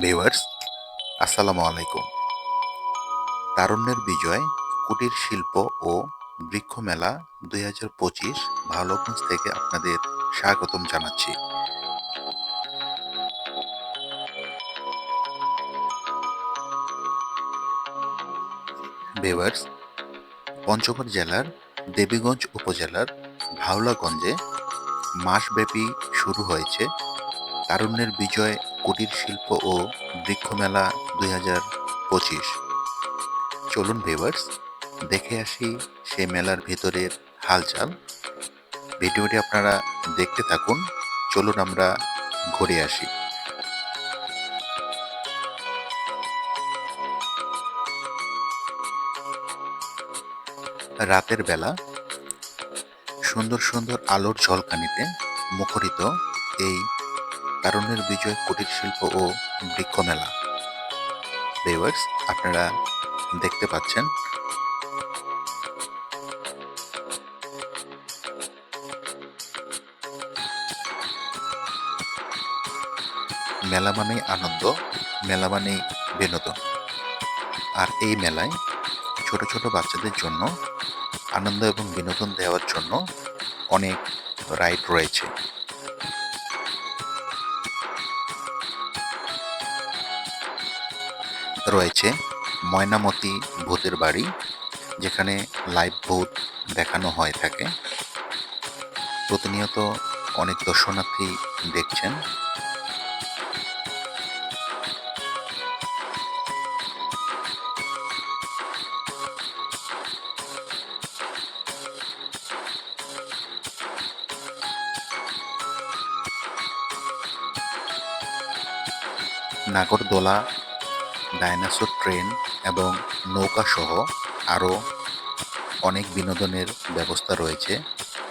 Viewers, আসসালামু আলাইকুম। তারুণ্যের বিজয়, কুটির শিল্প ও বৃক্ষ মেলা দুই হাজার পঁচিশ ভালোগঞ্জ থেকে আপনাদের স্বাগতম জানাচ্ছি। ভিউয়ার্স, পঞ্চগড় জেলার দেবীগঞ্জ উপজেলার ভাওলাগঞ্জে মাসব্যাপী শুরু হয়েছে তারুণ্যের বিজয় কুটির শিল্প ও বৃক্ষ মেলা দুই হাজার পঁচিশ। চলুন ভিউয়ার্স দেখে আসি সেই মেলার ভিতরের হালচাল। ভিডিওটি আপনারা দেখতে থাকুন। চলুন আমরা ঘুরে আসি। রাতের বেলা সুন্দর সুন্দর আলোর ঝলকানিতে মুখরিত এই তারুণ্যের বিজয় কুটির শিল্প ও বৃক্ষ মেলা। ভিউয়ার্স আপনারা দেখতে পাচ্ছেন মেলা মানেই আনন্দ, মেলা মানেই বিনোদন। আর এই মেলায় ছোট ছোট বাচ্চাদের জন্য আনন্দ এবং বিনোদন দেওয়ার জন্য অনেক রাইড রয়েছে। রয়েছে ময়নামতি ভূতের বাড়ি, যেখানে লাইভ ভূত দেখানো হয়ে থাকে। প্রতিনিয়ত অনেক দর্শনার্থী দেখছেন। নাগরদোলা ডাইনোসর ট্রেন এবং নৌকাসহ আরও অনেক বিনোদনের ব্যবস্থা রয়েছে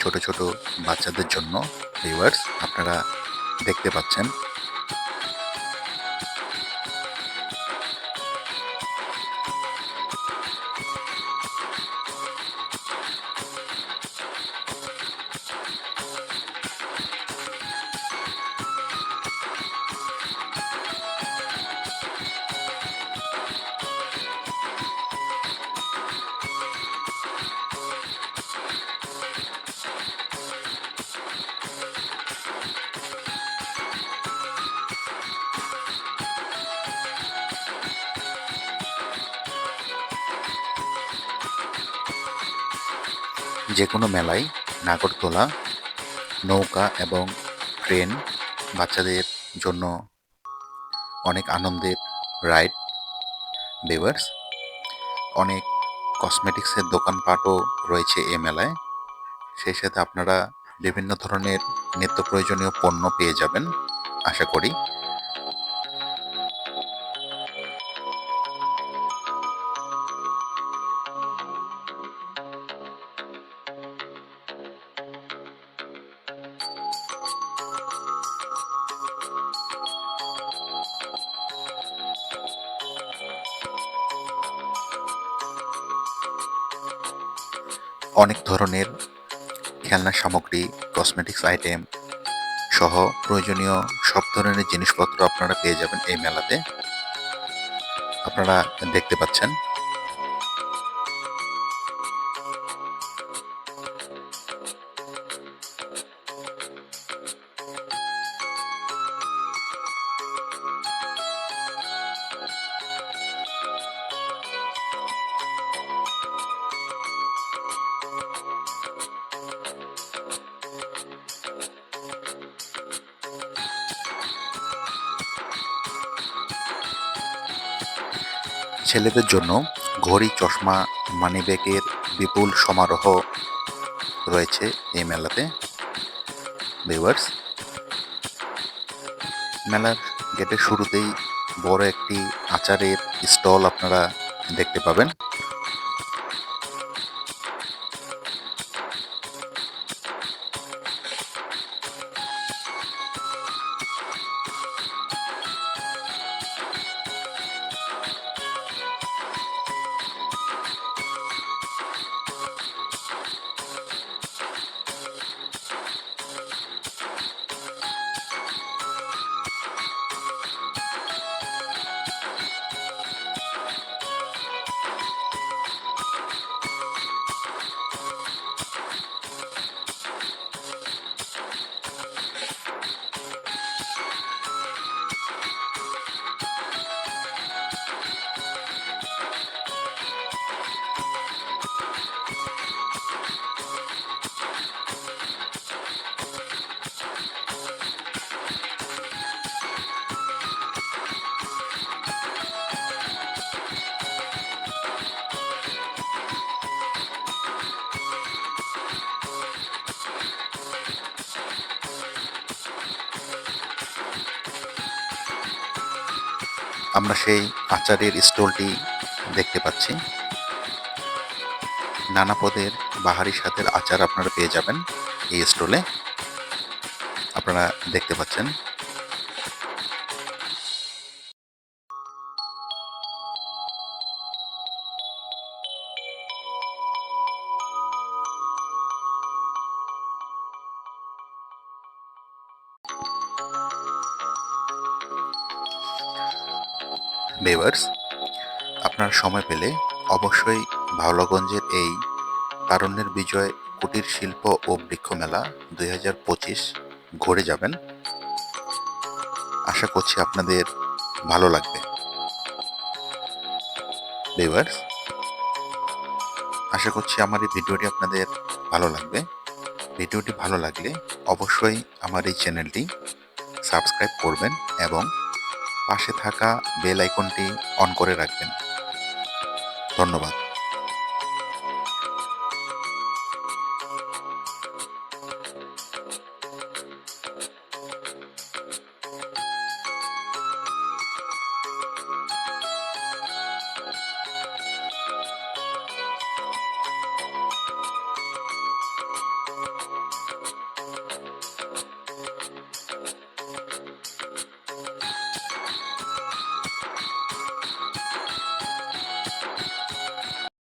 ছোট ছোট বাচ্চাদের জন্য ভিউয়ার্স আপনারা দেখতে পাচ্ছেন। যে কোনো মেলায় নাগরদোলা নৌকা এবং ট্রেন বাচ্চাদের জন্য অনেক আনন্দের রাইড ভিউয়ার্স অনেক কসমেটিক্সের দোকানপাটও রয়েছে এই মেলায়। সেই সাথে আপনারা বিভিন্ন ধরনের নিত্য প্রয়োজনীয় পণ্য পেয়ে যাবেন, আশা করি। অনেক ধরনের খেলনা সামগ্রী কসমেটিক্স আইটেম সহ প্রয়োজনীয় সব ধরনের জিনিসপত্র আপনারা পেয়ে যাবেন এই মেলাতে। আপনারা দেখতে পাচ্ছেন ছেলেদের জন্য ঘড়ি, চশমা মানিব্যাগের বিপুল সমারোহ রয়েছে এই মেলাতে। ভিউয়ার্স মেলার গেটের শুরুতেই বড় একটি আচারের স্টল আপনারা দেখতে পাবেন। আমরা সেই আচারের স্টলটি দেখতে পাচ্ছি। নানা পদের বাহারি স্বাদের আচার আপনারা পেয়ে যাবেন এই স্টলে। আপনারা দেখতে পাচ্ছেন বেভার্স আপনার সময় পেলে অবশ্যই ভাওলাগঞ্জের এই তারুণ্যের বিজয় কুটির শিল্প ও বৃক্ষ মেলা দুই হাজার পঁচিশ ঘুরে যাবেন। আশা করছি আপনাদের ভালো লাগবে। বেভার্স আশা করছি আমার এই ভিডিওটি আপনাদের ভালো লাগবে। ভিডিওটি ভালো লাগলে অবশ্যই আমার এই চ্যানেলটি সাবস্ক্রাইব করবেন এবং পাশে থাকা বেল আইকনটি অন করে রাখবেন। ধন্যবাদ।